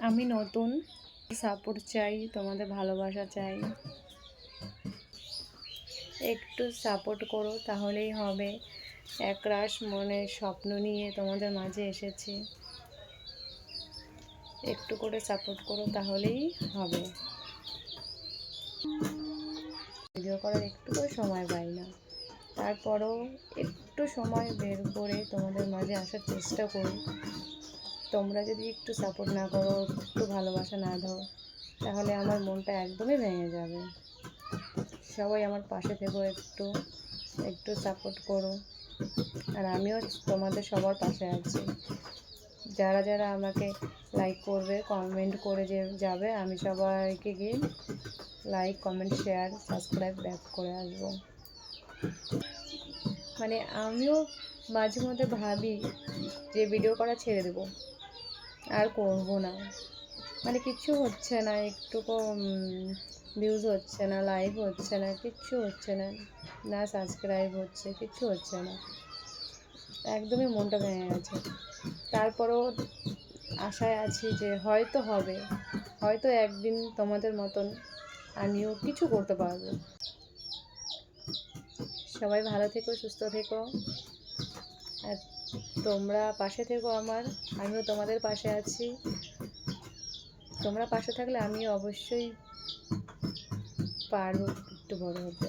আমি নতুন। সাপোর্ট চাই, তোমাদের ভালোবাসা চাই। একটু সাপোর্ট করো, তাহলেই হবে। একরাশ মনে স্বপ্ন নিয়ে তোমাদের মাঝে এসেছি। একটু করে সাপোর্ট করো, তাহলেই হবে। ভিডিও করার একটু করে সময় পাই না। তারপরও একটু সময় বের করে তোমাদের মাঝে আসার চেষ্টা করি। তোমরা যদি একটু সাপোর্ট না করো, একটু ভালোবাসা না দাও, তাহলে আমার মনটা একদমই ভেঙে যাবে। সবাই আমার পাশে থেকো, একটু একটু সাপোর্ট করো। আর আমিও তোমাদের সবার পাশে আছি। যারা যারা আমাকে লাইক করবে কমেন্ট করে যে যাবে, আমি সবাইকে গিয়ে like comment share subscribe back করে আসব। মানে আমিও মাঝে মধ্যে ভাবি যে ভিডিও করা ছেড়ে দেবো। আর করব না। মানে কিচ্ছু হচ্ছে না, একটুকু ভিউজ হচ্ছে না লাইভ হচ্ছে না, কিচ্ছু হচ্ছে না। না সাবস্ক্রাইব হচ্ছে, কিচ্ছু হচ্ছে না। একদমই মনটা ভেঙে গেছে। তারপরেও আশায় আছি যে হয়তো হবে, হয়তো একদিন তোমাদের মতন আমিও কিছু করতে পারব। সবাই ভালো থেকো, সুস্থ থেকো। আর তোমরা পাশে থেকো আমার, আমিও তোমাদের পাশে আছি। তোমরা পাশে থাকলে আমি অবশ্যই পারব একটু বড় হতে।